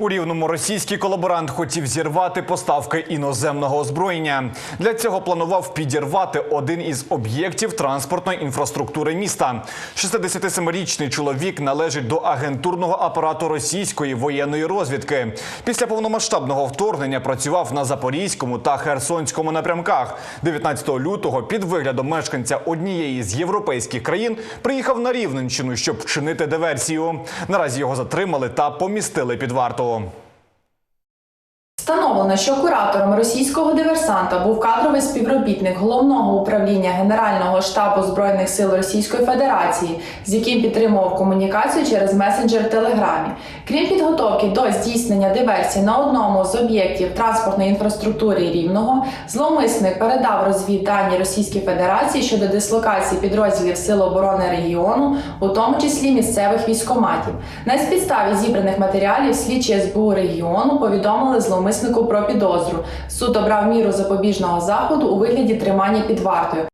У рівному російський колаборант хотів зірвати поставки іноземного озброєння. Для цього планував підірвати один із об'єктів транспортної інфраструктури міста. 67-річний чоловік належить до агентурного апарату російської воєнної розвідки. Після повномасштабного вторгнення працював на Запорізькому та Херсонському напрямках. 19 лютого під виглядом мешканця однієї з європейських країн приїхав на Рівненщину, щоб вчинити диверсію. Наразі його затримали та помістили під варту до Встановлено, що куратором російського диверсанта був кадровий співробітник головного управління Генерального штабу збройних сил Російської Федерації, з яким підтримував комунікацію через месенджер Телеграмі. Крім підготовки до здійснення диверсії на одному з об'єктів транспортної інфраструктури Рівного, зловмисник передав розвіддані Російській Федерації щодо дислокації підрозділів Сил оборони регіону, у тому числі місцевих військоматів. На підставі зібраних матеріалів слідчі СБУ регіону повідомили зловмиснику про підозру. Суд обрав міру запобіжного заходу у вигляді тримання під вартою.